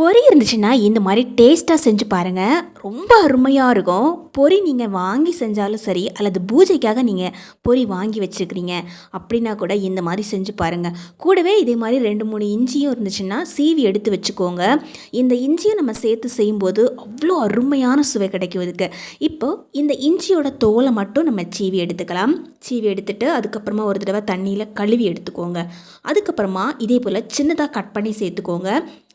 பொரி இருந்துச்சுன்னா இந்த மாதிரி டேஸ்ட்டாக செஞ்சு பாருங்கள் ரொம்ப அருமையாக இருக்கும். பொரி நீங்கள் வாங்கி செஞ்சாலும் சரி அல்லது பூஜைக்காக நீங்கள் பொரி வாங்கி வச்சுருக்கிறீங்க அப்படின்னா கூட இந்த மாதிரி செஞ்சு பாருங்கள் கூடவே இதே மாதிரி ரெண்டு மூணு இஞ்சியும் இருந்துச்சுன்னா சீவி எடுத்து வச்சுக்கோங்க. இந்த இஞ்சியும் நம்ம சேர்த்து செய்யும்போது அவ்வளோ அருமையான சுவை கிடைக்கும் இதுக்கு. இப்போ இந்த இஞ்சியோட தோலை மட்டும் நம்ம சீவி எடுத்துக்கலாம். சீவி எடுத்துட்டு அதுக்கப்புறமா ஒரு தடவை தண்ணியில் கழுவி எடுத்துக்கோங்க. அதுக்கப்புறமா இதே போல் சின்னதாக கட் பண்ணி சேர்த்துக்கோங்க.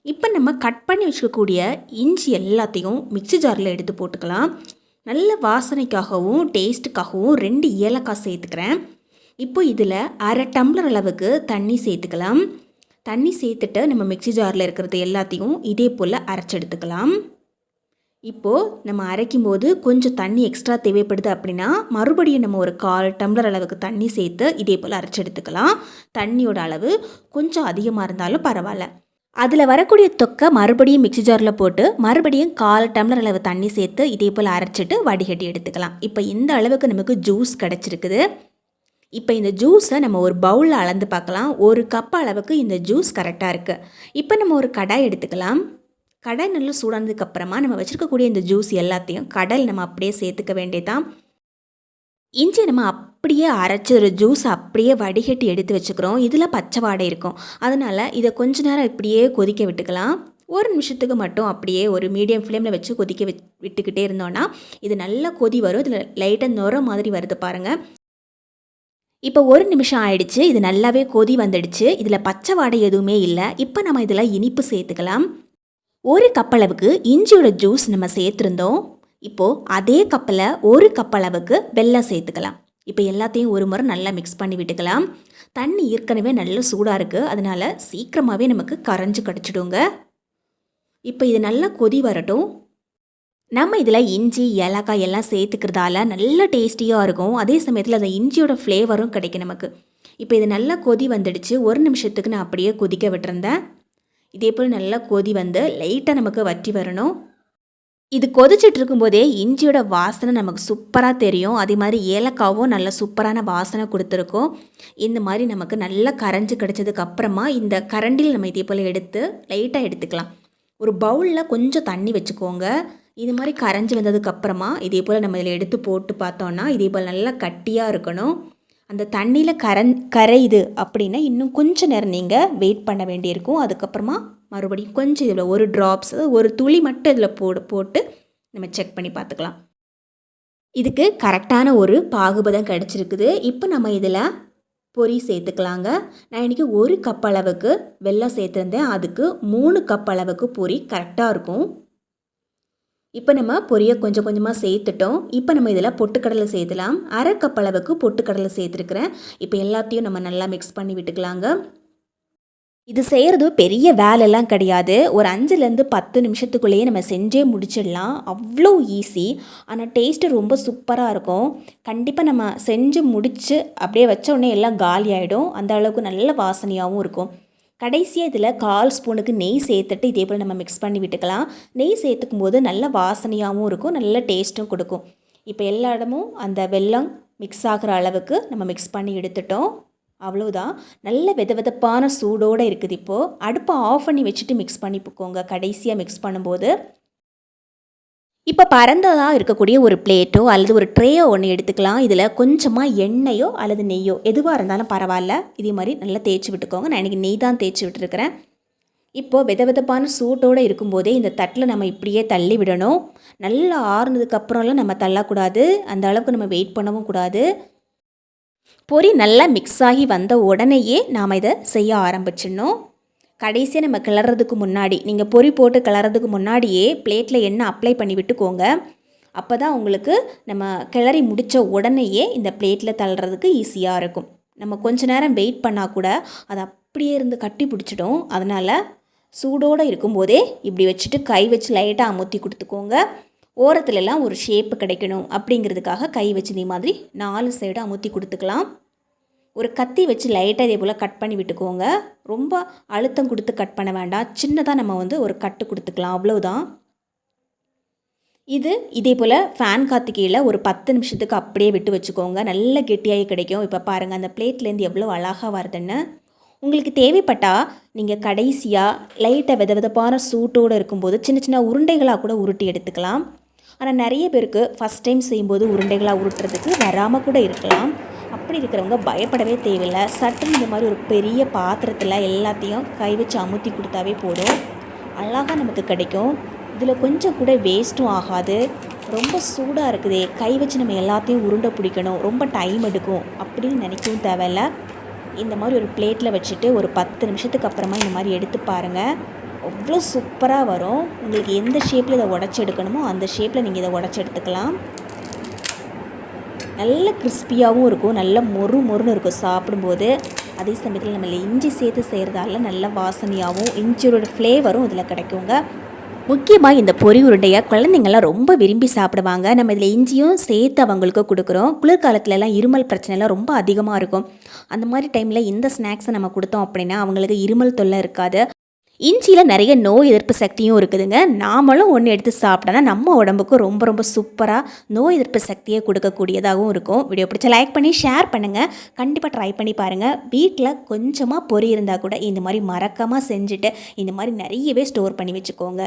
இப்போ நம்ம கட் பண்ணி வச்சுக்கக்கூடிய இஞ்சி எல்லாத்தையும் மிக்ஸி ஜாரில் எடுத்து போட்டுக்கலாம். நல்ல வாசனைக்காகவும் டேஸ்ட்டுக்காகவும் ரெண்டு ஏலக்காய் சேர்த்துக்கிறேன். இப்போ இதில் அரை டம்ளர் அளவுக்கு தண்ணி சேர்த்துக்கலாம். தண்ணி சேர்த்துட்டு நம்ம மிக்ஸி ஜாரில் இருக்கிறது எல்லாத்தையும் இதே போல் அரைச்செடுத்துக்கலாம். இப்போது நம்ம அரைக்கும் போது கொஞ்சம் தண்ணி எக்ஸ்ட்ரா தேவைப்படுது அப்படின்னா மறுபடியும் நம்ம ஒரு கால் டம்ளர் அளவுக்கு தண்ணி சேர்த்து இதே போல் அரைச்செடுத்துக்கலாம். தண்ணியோட அளவு கொஞ்சம் அதிகமாக இருந்தாலும் பரவாயில்ல. அதில் வரக்கூடிய தொக்கை மறுபடியும் மிக்ஸி ஜாரில் போட்டு மறுபடியும் கால் டம்ளர் அளவு தண்ணி சேர்த்து இதே போல் அரைச்சிட்டு வடிகட்டி எடுத்துக்கலாம். இப்போ இந்த அளவுக்கு நமக்கு ஜூஸ் கிடச்சிருக்குது. இப்போ இந்த ஜூஸை நம்ம ஒரு பவுலில் அளந்து பார்க்கலாம். ஒரு கப் அளவுக்கு இந்த ஜூஸ் கரெக்டாக இருக்குது இப்போ நம்ம ஒரு கடாய் எடுத்துக்கலாம். கடாய் நல்லா சூடானதுக்கப்புறமா நம்ம வச்சுருக்கக்கூடிய இந்த ஜூஸ் எல்லாத்தையும் கடல் நம்ம அப்படியே சேர்த்துக்க வேண்டியதான் இஞ்சி நம்ம அப் அப்படியே அரைச்சி ஒரு ஜூஸ் அப்படியே வடிகட்டி எடுத்து வச்சுக்கிறோம். இதில் பச்சை வாடை இருக்கும். அதனால் இதை கொஞ்ச நேரம் இப்படியே கொதிக்க விட்டுக்கலாம். ஒரு நிமிஷத்துக்கு மட்டும் அப்படியே ஒரு மீடியம் ஃப்ளேமில் வச்சு கொதிக்க விட்டுக்கிட்டே இருந்தோன்னா இது நல்லா கொதி வரும். இதில் லைட்டாக நுர மாதிரி வருது பாருங்கள் இப்போ ஒரு நிமிஷம் ஆயிடுச்சு. இது நல்லாவே கொதி வந்துடுச்சு. இதில் பச்சை வாடை எதுவுமே இல்லை. இப்போ நம்ம இதில் இனிப்பு சேர்த்துக்கலாம். ஒரு கப்பளவுக்கு இஞ்சியோட ஜூஸ் நம்ம சேர்த்துருந்தோம். இப்போது அதே கப்பில் ஒரு கப்பளவுக்கு வெல்லம் சேர்த்துக்கலாம். இப்போ எல்லாத்தையும் ஒரு முறை நல்லா மிக்ஸ் பண்ணி விட்டுக்கலாம். தண்ணி ஏற்கனவே நல்லா சூடாக இருக்குது அதனால் சீக்கிரமாகவே நமக்கு கரைஞ்சு கிடச்சிடுங்க. இப்போ இது நல்லா கொதி வரட்டும். நம்ம இதில் இஞ்சி ஏலக்காய் எல்லாம் சேர்த்துக்கிறதால நல்ல டேஸ்டியாக இருக்கும். அதே சமயத்தில் அந்த இஞ்சியோட ஃப்ளேவரும் கிடைக்கும் நமக்கு. இப்போ இது நல்லா கொதி வந்துடுச்சு. ஒரு நிமிஷத்துக்கு நான் அப்படியே கொதிக்க விட்டுருந்தேன். இதே போல் நல்லா கொதி வந்து லைட்டாக நமக்கு வற்றி வரணும். இது கொதிச்சுட்டு இருக்கும்போதே இஞ்சியோட வாசனை நமக்கு சூப்பராக தெரியும். அதே மாதிரி ஏலக்காவும் நல்ல சூப்பரான வாசனை கொடுத்துருக்கோம். இந்த மாதிரி நமக்கு நல்லா கரைஞ்சி கிடச்சதுக்கப்புறமா இந்த கரண்டியில் நம்ம இதே போல் எடுத்து லைட்டாக எடுத்துக்கலாம். ஒரு பவுலில் கொஞ்சம் தண்ணி வச்சுக்கோங்க. இது மாதிரி கரைஞ்சி வந்ததுக்கப்புறமா இதே போல் நம்ம இதில் எடுத்து போட்டு பார்த்தோன்னா இதே போல் நல்லா கட்டியாக இருக்கணும். அந்த தண்ணியில் கரன் கரையுது அப்படின்னா இன்னும் கொஞ்சம் நேரம் நீங்கள் வெயிட் பண்ண வேண்டியிருக்கும். அதுக்கப்புறமா மறுபடியும் கொஞ்சம் இதில் ஒரு ட்ராப்ஸ் ஒரு துளி மட்டும் இதில் போடு போட்டு நம்ம செக் பண்ணி பார்த்துக்கலாம். இதுக்கு கரெக்டான ஒரு பாகுபதம் கிடச்சிருக்குது. இப்போ நம்ம இதில் பொரி சேர்த்துக்கலாங்க. நான் இன்றைக்கி ஒரு கப் அளவுக்கு வெள்ளம் சேர்த்துருந்தேன். அதுக்கு மூணு கப் அளவுக்கு பொரி கரெக்டாக இருக்கும். இப்போ நம்ம பொரியை கொஞ்சம் கொஞ்சமாக சேர்த்துட்டோம். இப்போ நம்ம இதில் பொட்டுக்கடலை சேர்த்துலாம். அரை கப் அளவுக்கு பொட்டுக்கடலை சேர்த்துருக்குறேன். இப்போ எல்லாத்தையும் நம்ம நல்லா மிக்ஸ் பண்ணி விட்டுக்கலாங்க. இது செய்கிறது பெரிய வேலைலாம் கிடையாது. ஒரு அஞ்சுலேருந்து பத்து நிமிஷத்துக்குள்ளேயே நம்ம செஞ்சே முடிச்சிடலாம். அவ்வளோ ஈஸி ஆனால் டேஸ்ட்டு ரொம்ப சூப்பராக இருக்கும். கண்டிப்பாக நம்ம செஞ்சு முடித்து அப்படியே வச்ச உடனே எல்லாம் காலி ஆகிடும் அந்த அளவுக்கு நல்ல வாசனையாகவும் இருக்கும். கடைசியாக இதில் கால் ஸ்பூனுக்கு நெய் சேர்த்துட்டு இதே போல் நம்ம மிக்ஸ் பண்ணி விட்டுக்கலாம். நெய் சேர்த்துக்கும் போது நல்ல வாசனையாகவும் இருக்கும். நல்ல டேஸ்ட்டும் கொடுக்கும். இப்போ எல்லா இடமும் அந்த வெல்லம் மிக்ஸ் ஆகிற அளவுக்கு நம்ம மிக்ஸ் பண்ணி எடுத்துட்டோம். அவ்வளோதான் நல்ல வெத வெதப்பான சூடோடு இருக்குது இப்போது அடுப்பை ஆஃப் பண்ணி வச்சுட்டு மிக்ஸ் பண்ணி கடைசியாக மிக்ஸ் பண்ணும்போது. இப்போ பறந்ததாக இருக்கக்கூடிய ஒரு பிளேட்டோ அல்லது ஒரு ட்ரேயோ ஒன்று எடுத்துக்கலாம். இதில் கொஞ்சமாக எண்ணெயோ அல்லது நெய்யோ எதுவாக இருந்தாலும் பரவாயில்ல. இதே மாதிரி நல்லா தேய்ச்சி விட்டுக்கோங்க. நான் இன்றைக்கி நெய் தான் தேய்ச்சி விட்டுருக்கிறேன். இப்போது வித வெதப்பான சூட்டோடு இருக்கும்போதே இந்த தட்டில் நம்ம இப்படியே தள்ளி விடணும். நல்லா ஆறுனதுக்கப்புறம்லாம் நம்ம தள்ளக்கூடாது. அந்த அளவுக்கு நம்ம வெயிட் பண்ணவும் கூடாது. பொரி நல்லா மிக்ஸ் ஆகி வந்த உடனேயே நாம் இதை செய்ய ஆரம்பிச்சிடணும். கடைசியாக நம்ம கிளறதுக்கு முன்னாடி நீங்கள் பொரி போட்டு கிளறதுக்கு முன்னாடியே பிளேட்டில் எண்ணெய் அப்ளை பண்ணி விட்டுக்கோங்க. அப்போ தான் உங்களுக்கு நம்ம கிளறி முடித்த உடனேயே இந்த பிளேட்டில் தள்ளுறதுக்கு ஈஸியாக இருக்கும். நம்ம கொஞ்ச நேரம் வெயிட் பண்ணால் கூட அது அப்படியே இருந்து கட்டி பிடிச்சிடும். அதனால் சூடோடு இருக்கும்போதே இப்படி வச்சுட்டு கை வச்சு லைட்டாக அமுத்தி கொடுத்துக்கோங்க. ஓரத்துலலாம் ஒரு ஷேப்பு கிடைக்கணும் அப்படிங்கிறதுக்காக கை வச்சு இந்த மாதிரி நாலு சைடு அமுத்தி கொடுத்துக்கலாம். ஒரு கத்தி வச்சு லைட்டாக இதே போல் கட் பண்ணி விட்டுக்கோங்க. ரொம்ப அழுத்தம் கொடுத்து கட் பண்ண வேண்டாம். சின்னதாக நம்ம வந்து ஒரு கட்டு கொடுத்துக்கலாம். அவ்வளோதான் இது இதே போல் ஃபேன் காற்று கீழே ஒரு பத்து நிமிஷத்துக்கு அப்படியே விட்டு வச்சுக்கோங்க. நல்ல கெட்டியாகி கிடைக்கும். இப்போ பாருங்கள் அந்த பிளேட்லேருந்து எவ்வளோ அழகாக வருதுன்னு உங்களுக்கு தேவைப்பட்டால் நீங்கள் கடைசியாக லைட்டாக வித விதப்பான சூட்டோடு இருக்கும்போது சின்ன சின்ன உருண்டைகளாக கூட உருட்டி எடுத்துக்கலாம். ஆனால் நிறைய பேருக்கு ஃபஸ்ட் டைம் செய்யும்போது உருண்டைகளாக உருட்டுறதுக்கு வராமல் கூட இருக்கலாம். அப்படி இருக்கிறவங்க பயப்படவே தேவையில்லை. சட்டுன்னு இந்த மாதிரி ஒரு பெரிய பாத்திரத்தில் எல்லாத்தையும் கை வச்சு அமுத்தி கொடுத்தாவே போதும். அழகாக நமக்கு கிடைக்கும். இதில் கொஞ்சம் கூட வேஸ்ட்டும் ஆகாது. ரொம்ப சூடாக இருக்குதே. கை வச்சு நம்ம எல்லாத்தையும் உருண்டை பிடிக்கணும். ரொம்ப டைம் எடுக்கும். அப்படின்னு நினைக்கவும் தேவையில்ல. இந்த மாதிரி ஒரு பிளேட்டில் வச்சுட்டு ஒரு பத்து நிமிஷத்துக்கு அப்புறமா இந்த மாதிரி எடுத்து பாருங்கள் அவ்வளோ சூப்பராக வரும். உங்களுக்கு எந்த ஷேப்பில் இதை உடச்சி எடுக்கணுமோ அந்த ஷேப்பில் நீங்கள் இதை உடச்சி எடுத்துக்கலாம். நல்ல கிறிஸ்பியாகவும் இருக்கும். நல்ல மொறு மொறுன்னு இருக்கும் சாப்பிடும்போது. அதே சமயத்தில் நம்ம இஞ்சி சேர்த்து செய்கிறதால நல்ல வாசனையாகவும் இஞ்சியோட ஃப்ளேவரும் இதில் கிடைக்குங்க. முக்கியமாக இந்த பொரி உருண்டையை குழந்தைங்கள்லாம் ரொம்ப விரும்பி சாப்பிடுவாங்க. நம்ம இதில் இஞ்சியும் சேர்த்து அவங்களுக்கு கொடுக்குறோம். குளிர்காலத்துலலாம் இருமல் பிரச்சனைலாம் ரொம்ப அதிகமாக இருக்கும். அந்த மாதிரி டைமில் இந்த ஸ்நாக்ஸை நம்ம கொடுத்தோம் அப்படின்னா அவங்களுக்கு இருமல் தொல்லை இருக்காது. இஞ்சியில் நிறைய நோய் எதிர்ப்பு சக்தியும் இருக்குதுங்க. நாமளும் ஒன்று எடுத்து சாப்பிட்டோன்னா நம்ம உடம்புக்கு ரொம்ப ரொம்ப சூப்பராக நோய் எதிர்ப்பு சக்தியை கொடுக்கக்கூடியதாகவும் இருக்கும். வீடியோ பிடிச்ச லைக் பண்ணி ஷேர் பண்ணுங்கள் கண்டிப்பாக ட்ரை பண்ணி பாருங்கள் வீட்டில் கொஞ்சமாக பொறி இருந்தால் கூட இந்த மாதிரி மறக்காமல் செஞ்சுட்டு இந்த மாதிரி நிறையவே ஸ்டோர் பண்ணி வச்சுக்கோங்க.